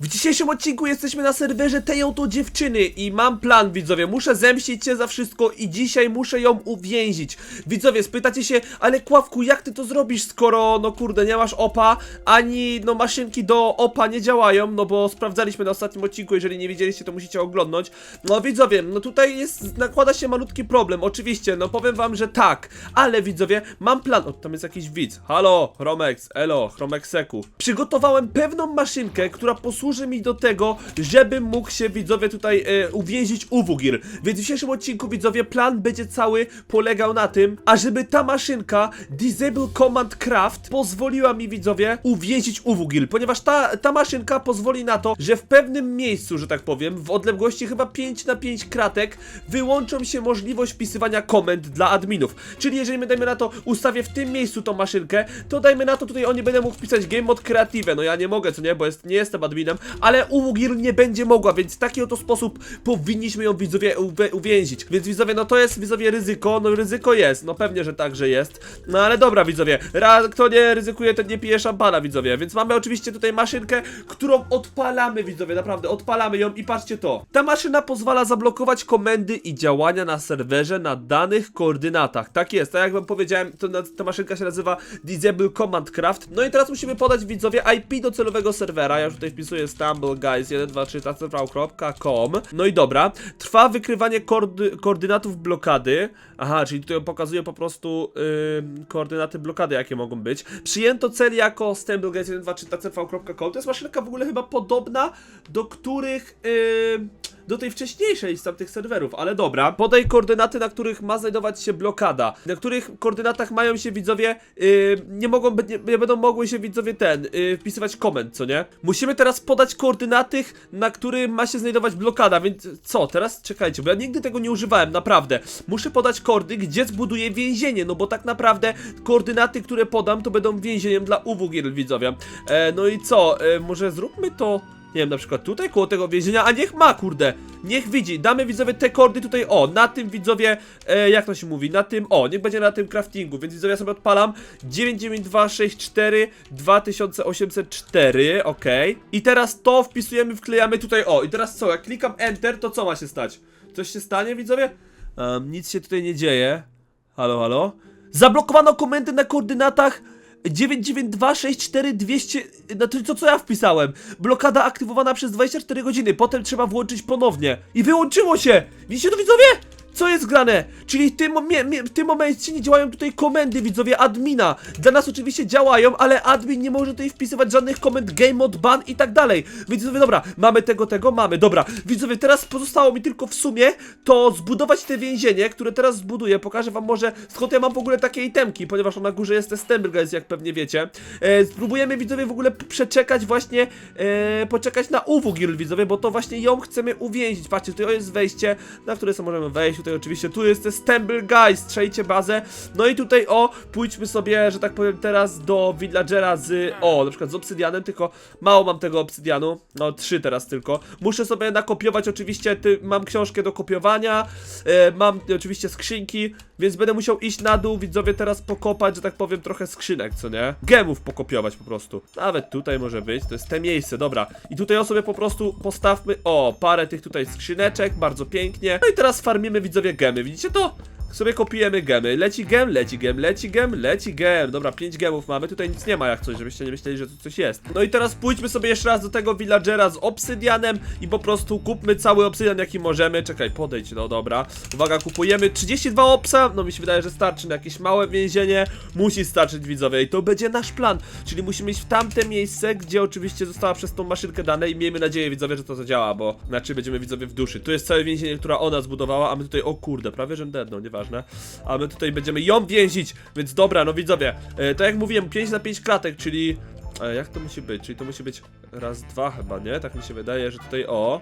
W dzisiejszym odcinku jesteśmy na serwerze Teją to dziewczyny i mam plan widzowie, muszę zemścić się za wszystko i dzisiaj muszę ją uwięzić. Widzowie, spytacie się, ale Kławku, jak ty to zrobisz, skoro, no kurde, nie masz opa, ani no maszynki do opa nie działają, no bo sprawdzaliśmy na ostatnim odcinku, jeżeli nie widzieliście, to musicie oglądnąć. No widzowie, no tutaj jest, nakłada się malutki problem, oczywiście, no powiem wam, że tak, ale widzowie, mam plan, o, tam jest jakiś widz, halo, Chromex, elo, Chromexeku. Przygotowałem pewną maszynkę, która posłuży mi do tego, żebym mógł się widzowie tutaj e, uwięzić u Wugir. Więc w dzisiejszym odcinku widzowie plan będzie cały polegał na tym, ażeby ta maszynka Disable Command Craft pozwoliła mi widzowie uwięzić Uwugil, ponieważ ta, ta maszynka pozwoli na to, że w pewnym miejscu, że tak powiem, w odległości chyba 5 na 5 kratek wyłączą się możliwość wpisywania komend dla adminów. Czyli jeżeli my dajmy na to ustawię w tym miejscu tą maszynkę, to dajmy na to tutaj on nie będę mógł wpisać Game Mode Creative. No ja nie mogę, co nie, bo jest, nie jestem adminem, ale Uwugil nie będzie mogła, więc w taki oto sposób powinniśmy ją widzowie uwięzić. Więc widzowie, no to jest widzowie ryzyko, no ryzyko jest, no pewnie, że tak, że jest. No ale dobra widzowie, Ra, kto nie ryzykuje, ten nie pije szampana widzowie, więc mamy oczywiście tutaj maszynkę, którą odpalamy widzowie, naprawdę odpalamy ją i patrzcie to. Ta maszyna pozwala zablokować komendy i działania na serwerze na danych koordynatach. Tak jest, tak jak wam powiedziałem, to, ta maszynka się nazywa Disable Command Craft. No i teraz musimy podać widzowie IP docelowego serwera. Ja już tutaj wpisuję stumbleguys123.com. No i dobra. Trwa wykrywanie koordy koordynatów blokady. Aha, czyli tutaj pokazuje po prostu ym, koordynaty blokady, jakie mogą być. Przyjęto cel jako stumbleguys123.com. To jest maszynka w ogóle chyba podobna, do których... Ym, do tej wcześniejszej z tamtych serwerów, ale dobra. Podaj koordynaty, na których ma znajdować się blokada. Na których koordynatach mają się widzowie, yy, nie mogą, nie, nie będą mogły się widzowie ten, yy, wpisywać komend, co nie? Musimy teraz podać koordynaty, na którym ma się znajdować blokada, więc co, teraz czekajcie, bo ja nigdy tego nie używałem, naprawdę. Muszę podać kordy, gdzie zbuduję więzienie, no bo tak naprawdę koordynaty, które podam, to będą więzieniem dla UWGIR, widzowie. E, no i co, e, może zróbmy to... Nie wiem, na przykład tutaj koło tego więzienia, a niech ma, kurde. Niech widzi. Damy widzowie te kordy tutaj, o, na tym widzowie, e, jak to się mówi, na tym, o, niech będzie na tym craftingu, więc widzowie ja sobie odpalam 99264 2804, okej. I teraz to wpisujemy, wklejamy tutaj, o, i teraz co, jak klikam enter, to co ma się stać? Coś się stanie, widzowie? Em, nic się tutaj nie dzieje. Halo, halo? Zablokowano komendy na koordynatach 99264 No to, co ja wpisałem? Blokada aktywowana przez 24 godziny, potem trzeba włączyć ponownie. I wyłączyło się! Widzicie to widzowie? Co jest grane? Czyli w tym, w tym momencie nie działają tutaj komendy, widzowie, admina. Dla nas oczywiście działają, ale admin nie może tutaj wpisywać żadnych komend game mode ban i tak dalej. Widzowie, dobra, mamy tego, tego, mamy, dobra. Widzowie, teraz pozostało mi tylko w sumie to zbudować te więzienie, które teraz zbuduję. Pokażę wam może skąd ja mam w ogóle takie itemki, ponieważ na górze jest Stember, guys, jak pewnie wiecie. E, spróbujemy widzowie w ogóle przeczekać właśnie, e, poczekać na Uwugil, widzowie, bo to właśnie ją chcemy uwięzić. Patrzcie, tutaj jest wejście, na które sobie możemy wejść. Tutaj oczywiście, tu jest Stemble Guys, strzelcie bazę. No i tutaj, o, pójdźmy sobie, że tak powiem, teraz do villagera z, o, na przykład z obsydianem, tylko mało mam tego obsydianu, no trzy teraz tylko. Muszę sobie nakopiować oczywiście, ty, mam książkę do kopiowania, e, mam oczywiście skrzynki, więc będę musiał iść na dół, widzowie, teraz pokopać, że tak powiem, trochę skrzynek, co nie? Gemów pokopiować po prostu. Nawet tutaj może być, to jest te miejsce, dobra. I tutaj o sobie po prostu postawmy, o, parę tych tutaj skrzyneczek, bardzo pięknie. No i teraz farmimy, widzowie, gemy, widzicie to? Sobie kopiujemy gemy. Leci gem, leci gem, leci gem, leci gem. Dobra, 5 gemów mamy. Tutaj nic nie ma jak coś, żebyście nie myśleli, że tu coś jest. No i teraz pójdźmy sobie jeszcze raz do tego villagera z obsydianem i po prostu kupmy cały obsydian jaki możemy. Czekaj, podejdź, no dobra. Uwaga, kupujemy 32 obsa. No mi się wydaje, że starczy na jakieś małe więzienie. Musi starczyć widzowie i to będzie nasz plan. Czyli musimy iść w tamte miejsce, gdzie oczywiście została przez tą maszynkę dane i miejmy nadzieję widzowie, że to zadziała, bo inaczej będziemy widzowie w duszy. Tu jest całe więzienie, które ona zbudowała, a my tutaj, o kurde, prawie że dead, no A my tutaj będziemy ją więzić, więc dobra, no widzowie. E, tak jak mówiłem, 5 na 5 klatek, czyli... E, jak to musi być? Czyli to musi być raz, dwa chyba, nie? Tak mi się wydaje, że tutaj o...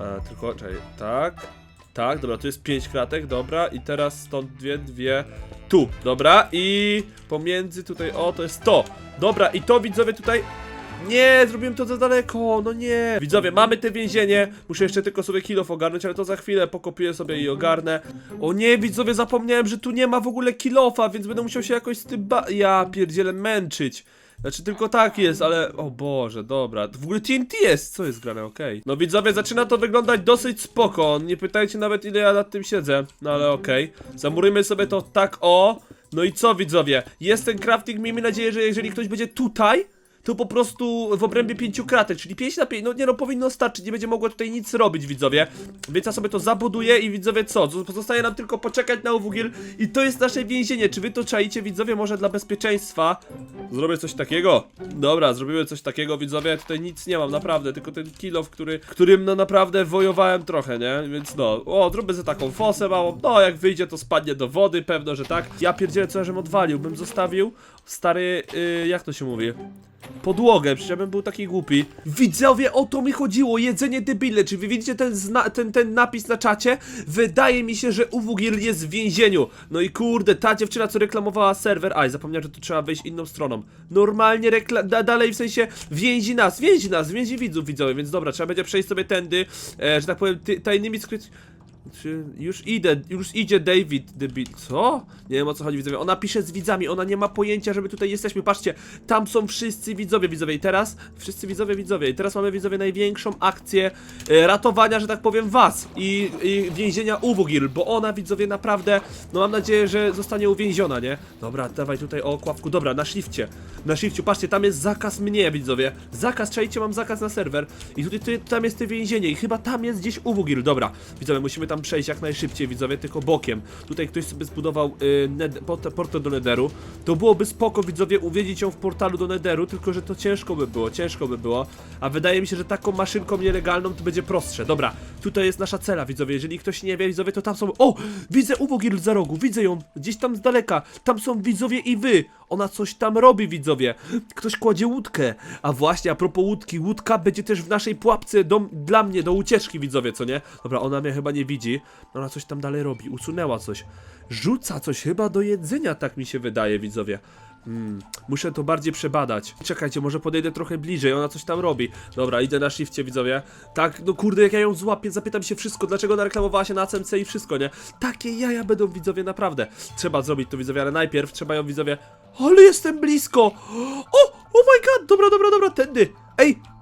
E, tylko, czekaj, tak... Tak, dobra, tu jest 5 kratek, dobra, i teraz stąd dwie, dwie, tu, dobra, i pomiędzy tutaj, o, to jest to, dobra, i to widzowie tutaj, nie, zrobiłem to za daleko, no nie. Widzowie, mamy te więzienie, muszę jeszcze tylko sobie kilof ogarnąć, ale to za chwilę pokopię sobie i ogarnę. O nie, widzowie, zapomniałem, że tu nie ma w ogóle kilofa, więc będę musiał się jakoś z tym ba... Ja pierdzielę męczyć. Znaczy tylko tak jest, ale... O Boże, dobra. W ogóle TNT jest! Co jest grane? Okej. No widzowie, zaczyna to wyglądać dosyć spoko. Nie pytajcie nawet ile ja nad tym siedzę. No ale okej. Zamurujmy sobie to tak o. No i co widzowie? Jest ten crafting, miejmy nadzieję, że jeżeli ktoś będzie tutaj, to po prostu w obrębie pięciu kratek, czyli 5 na 5, no nie no, powinno starczyć, nie będzie mogło tutaj nic robić, widzowie. Więc ja sobie to zabuduję i widzowie co? Pozostaje nam tylko poczekać na uwugil i to jest nasze więzienie. Czy wy to czaicie, widzowie? Może dla bezpieczeństwa zrobię coś takiego? Dobra, zrobimy coś takiego, widzowie. Tutaj nic nie mam, naprawdę, tylko ten kilof, który, którym no naprawdę wojowałem trochę, nie? Więc no, o, zrobię sobie taką fosę małą, no jak wyjdzie to spadnie do wody, pewno, że tak. Ja pierdzielę, co ja żem odwalił, bym zostawił stary, y, jak to się mówi? Podłogę, przecież ja bym był taki głupi. Widzowie, o to mi chodziło, jedzenie debile. Czy wy widzicie ten, ten, ten napis na czacie? Wydaje mi się, że Uwugil jest w więzieniu. No i kurde, ta dziewczyna, co reklamowała serwer, aj, zapomniałem, że tu trzeba wejść inną stroną. Normalnie rekla- da dalej w sensie więzi nas, więzi nas, więzi widzów, widzowie, więc dobra, trzeba będzie przejść sobie tędy, e, że tak powiem, tajnymi skryt... Czy już idę, już idzie David debil. Co? Nie wiem o co chodzi widzowie. Ona pisze z widzami, ona nie ma pojęcia, że my tutaj jesteśmy. Patrzcie, tam są wszyscy widzowie, widzowie. I teraz wszyscy widzowie, widzowie. I teraz mamy widzowie największą akcję e, ratowania, że tak powiem, was i, i więzienia Uwugil, bo ona widzowie naprawdę, no mam nadzieję, że zostanie uwięziona, nie? Dobra, dawaj tutaj o kławku. Dobra, na shifcie. Na shifcie, patrzcie, tam jest zakaz mnie, widzowie. Zakaz, czajcie, mam zakaz na serwer. I tutaj, tutaj tam jest to więzienie i chyba tam jest gdzieś Uwugil. Dobra, widzowie, musimy tam przejść jak najszybciej, widzowie, tylko bokiem. Tutaj ktoś sobie zbudował y, portal do Netheru. To byłoby spoko, widzowie, uwiedzić ją w portalu do Netheru, tylko że to ciężko by było, ciężko by było. A wydaje mi się, że taką maszynką nielegalną to będzie prostsze. Dobra, tutaj jest nasza cela, widzowie. Jeżeli ktoś nie wie, widzowie, to tam są... O! Widzę Uwogil za rogu, widzę ją, gdzieś tam z daleka. Tam są widzowie i wy. Ona coś tam robi, widzowie. Ktoś kładzie łódkę. A właśnie, a propos łódki, łódka będzie też w naszej pułapce do, dla mnie, do ucieczki, widzowie, co nie? Dobra, ona mnie chyba nie widzi. Ona coś tam dalej robi, usunęła coś. Rzuca coś chyba do jedzenia, tak mi się wydaje, widzowie. Hmm, muszę to bardziej przebadać. Czekajcie, może podejdę trochę bliżej, ona coś tam robi. Dobra, idę na shifcie, widzowie. Tak, no kurde, jak ja ją złapię, zapytam się wszystko, dlaczego ona reklamowała się na CMC i wszystko, nie? Takie jaja będą, widzowie, naprawdę. Trzeba zrobić to, widzowie, ale najpierw trzeba ją, widzowie... Ale jestem blisko! O! Oh my god! Dobra, dobra, dobra, tędy! Ej!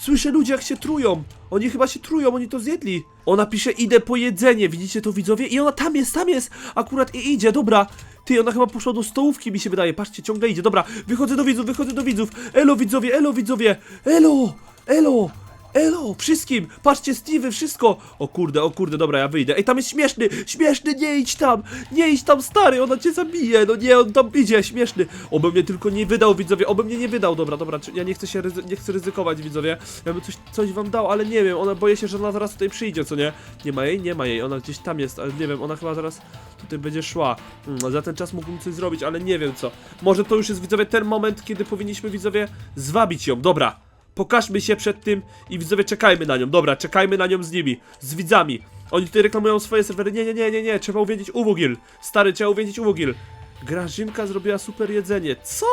Słyszę ludzie jak się trują. Oni chyba się trują, oni to zjedli. Ona pisze idę po jedzenie, widzicie to widzowie? I ona tam jest, tam jest! Akurat i idzie, dobra. Ty, ona chyba poszła do stołówki, mi się wydaje. Patrzcie, ciągle idzie. Dobra, wychodzę do widzów, wychodzę do widzów. Elo widzowie, elo widzowie! Elo! Elo! Elo, wszystkim! Patrzcie, Steve, wszystko! O kurde, o kurde, dobra, ja wyjdę. Ej, tam jest śmieszny! Śmieszny, nie idź tam! Nie idź tam, stary, ona cię zabije! No nie, on tam idzie, śmieszny! Oby mnie tylko nie wydał, widzowie, oby mnie nie wydał, dobra, dobra, ja nie chcę się, nie chcę ryzykować, widzowie. Ja bym coś, coś wam dał, ale nie wiem, ona boję się, że ona zaraz tutaj przyjdzie, co nie? Nie ma jej? Nie ma jej, ona gdzieś tam jest, ale nie wiem, ona chyba zaraz tutaj będzie szła. Hmm, za ten czas mógłbym coś zrobić, ale nie wiem co. Może to już jest, widzowie, ten moment, kiedy powinniśmy, widzowie, zwabić ją, dobra. Pokażmy się przed tym i widzowie czekajmy na nią. Dobra, czekajmy na nią z nimi, z widzami. Oni tutaj reklamują swoje serwery. Nie, nie, nie, nie, nie, trzeba uwiedzieć Uwogil. Stary, trzeba uwiedzieć Uwogil. Grażynka zrobiła super jedzenie. Co?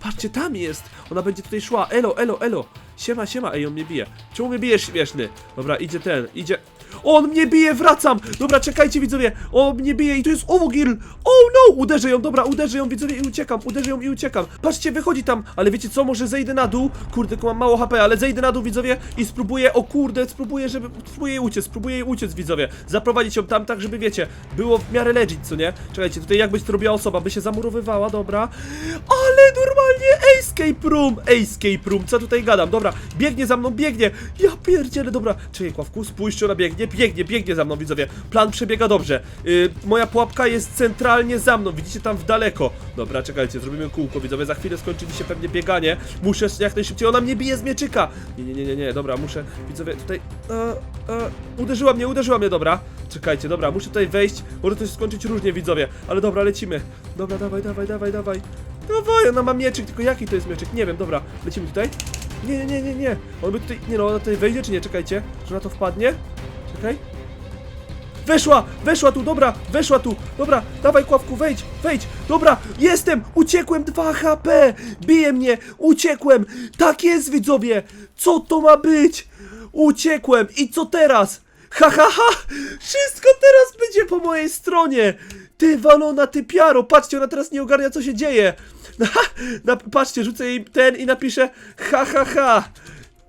Patrzcie, tam jest. Ona będzie tutaj szła. Elo, elo, elo. Siema, siema. Ej, on mnie bije. Czemu mnie bijesz, śmieszny? Dobra, idzie ten, idzie... On mnie bije, wracam! Dobra, czekajcie widzowie, on mnie bije i to jest Uwogil! Oh no! Uderzę ją, dobra, uderzę ją widzowie i uciekam, uderzę ją i uciekam. Patrzcie, wychodzi tam, ale wiecie co, może zejdę na dół, kurde, tylko mam mało HP, ale zejdę na dół widzowie i spróbuję, o kurde, spróbuję, żeby, spróbuję jej uciec, spróbuję jej uciec widzowie. Zaprowadzić ją tam tak, żeby wiecie, było w miarę legit, co nie? Czekajcie, tutaj jakbyś to robiła osoba, by się zamurowywała, dobra. Ale normalnie escape room, escape room, co tutaj gadam, dobra, biegnie za mną, biegnie, ja pierdzielę, dobra, czekaj, Kławku, spójrzcie, ona biegnie, biegnie, biegnie za mną, widzowie, plan przebiega dobrze, yy, moja pułapka jest centralnie za mną, widzicie tam w daleko, dobra, czekajcie, zrobimy kółko, widzowie, za chwilę skończy mi się pewnie bieganie, muszę jak najszybciej, ona mnie bije z mieczyka, nie, nie, nie, nie, nie, dobra, muszę, widzowie, tutaj, e, e, uderzyła mnie, uderzyła mnie, dobra, czekajcie, dobra, muszę tutaj wejść, może to się skończyć różnie, widzowie, ale dobra, lecimy, dobra, dawaj, dawaj, dawaj, dawaj, dawaj, ona ma mieczyk, tylko jaki to jest mieczyk, nie wiem, dobra, lecimy tutaj, nie, nie, nie, nie, nie. On by tutaj. Nie no, ona tutaj wejdzie czy nie? Czekajcie. Że na to wpadnie? Czekaj. Weszła! Weszła tu, dobra! Weszła tu! Dobra, dawaj kławku, wejdź! Wejdź! Dobra! Jestem! Uciekłem 2 HP! Bije mnie! Uciekłem! Tak jest, widzowie! Co to ma być? Uciekłem! I co teraz? Ha ha ha! Wszystko teraz będzie po mojej stronie? Ty walona, ty piaro, patrzcie, ona teraz nie ogarnia co się dzieje. Ha, na, patrzcie, rzucę jej ten i napiszę ha ha ha.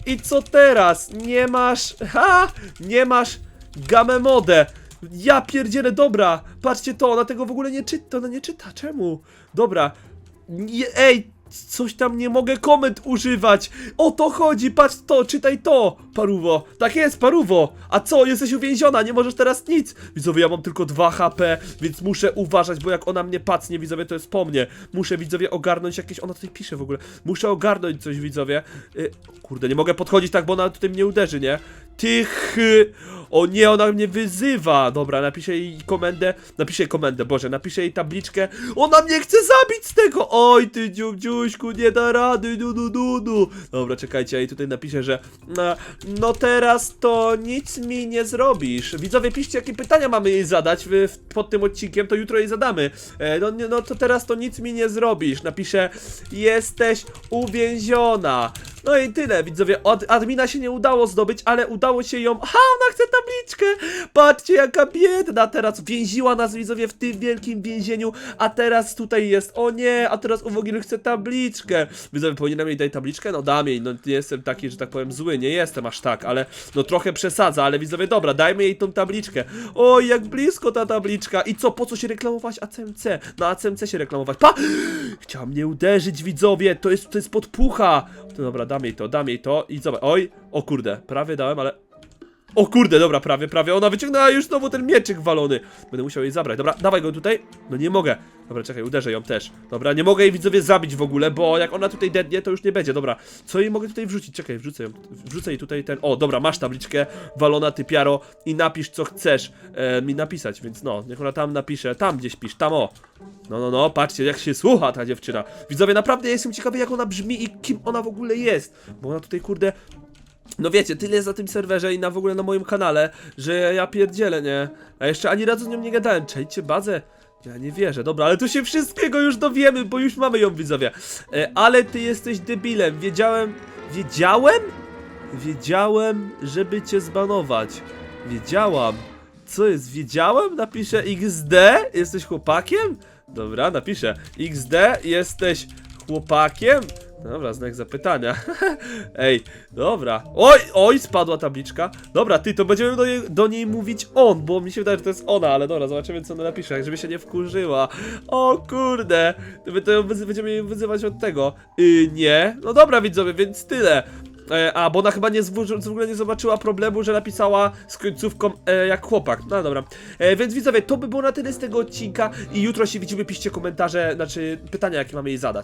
I co teraz? Nie masz, ha, nie masz gamę modę. Ja pierdzielę, dobra, patrzcie to, ona tego w ogóle nie czyta, ona nie czyta, czemu? Dobra, ej, coś tam nie mogę komend używać. O to chodzi, patrz to, czytaj to, paruwo. Tak jest, paruwo. A co, jesteś uwięziona, nie możesz teraz nic. Widzowie, ja mam tylko 2 HP, więc muszę uważać, bo jak ona mnie pacnie, widzowie, to jest po mnie. Muszę, widzowie, ogarnąć jakieś, ona tutaj pisze w ogóle. Muszę ogarnąć coś, widzowie. Y, kurde, nie mogę podchodzić tak, bo ona tutaj mnie uderzy, nie? Ty chy... O nie, ona mnie wyzywa! Dobra, napiszę jej komendę. Napiszę jej komendę, Boże, napiszę jej tabliczkę. Ona mnie chce zabić z tego! Oj, ty dziubdziuśku, nie da rady, du, du, du, du. Dobra, czekajcie, ja jej tutaj napiszę, że no, no teraz to nic mi nie zrobisz. Widzowie, piszcie, jakie pytania mamy jej zadać w, pod tym odcinkiem, to jutro jej zadamy. E, no, no to teraz to nic mi nie zrobisz. Napiszę, jesteś uwięziona. No i tyle, widzowie. Od admina się nie udało zdobyć, ale udało się ją. Ha, ona chce tabliczkę! Patrzcie, jaka biedna teraz. Więziła nas, widzowie, w tym wielkim więzieniu, a teraz tutaj jest. O nie, a teraz Uwogil chce tabliczkę. Widzowie, powinienem jej dać tabliczkę? No dam jej. No nie jestem taki, że tak powiem, zły. Nie jestem aż tak, ale no trochę przesadza, ale widzowie, dobra, dajmy jej tą tabliczkę. Oj, jak blisko ta tabliczka. I co, po co się reklamować ACMC? Na ACMC się reklamować. Pa! Chciała mnie uderzyć, widzowie. To jest, to jest podpucha. To dobra, dam jej to, dam jej to i zobacz. Oj, o kurde, prawie dałem, ale. O kurde, dobra, prawie, prawie. Ona wyciągnęła już znowu ten mieczyk walony. Będę musiał jej zabrać. Dobra, dawaj go tutaj. No nie mogę. Dobra, czekaj, uderzę ją też. Dobra, nie mogę jej widzowie zabić w ogóle, bo jak ona tutaj dednie, to już nie będzie. Dobra, co jej mogę tutaj wrzucić? Czekaj, wrzucę ją. Wrzucę jej tutaj ten. O, dobra, masz tabliczkę walona ty piaro i napisz co chcesz e, mi napisać, więc no, niech ona tam napisze. Tam gdzieś pisz, tam o. No, no, no, patrzcie, jak się słucha ta dziewczyna. Widzowie, naprawdę jestem ciekawy, jak ona brzmi i kim ona w ogóle jest. Bo ona tutaj, kurde, no wiecie, tyle jest na tym serwerze i na w ogóle na moim kanale, że ja pierdzielę, nie? A jeszcze ani razu z nią nie gadałem. Czajcie bazę? Ja nie wierzę, dobra, ale tu się wszystkiego już dowiemy, bo już mamy ją widzowie. E, ale ty jesteś debilem, wiedziałem... Wiedziałem? Wiedziałem, żeby cię zbanować. Wiedziałam. Co jest, wiedziałem? Napiszę XD? Jesteś chłopakiem? Dobra, napiszę. XD, jesteś chłopakiem? Dobra, znak zapytania. Ej, dobra. Oj, oj, spadła tabliczka. Dobra, ty, to będziemy do, jej, do niej mówić on, bo mi się wydaje, że to jest ona, ale dobra, zobaczymy, co ona napisze, żeby się nie wkurzyła. O kurde, my to będziemy ją wyzywać od tego. Yy, nie. No dobra, widzowie, więc tyle. E, a, bo ona chyba nie w ogóle nie zobaczyła problemu, że napisała z końcówką e, jak chłopak. No dobra. E, więc widzowie, to by było na tyle z tego odcinka i jutro się widzimy, piszcie komentarze, znaczy pytania, jakie mamy jej zadać.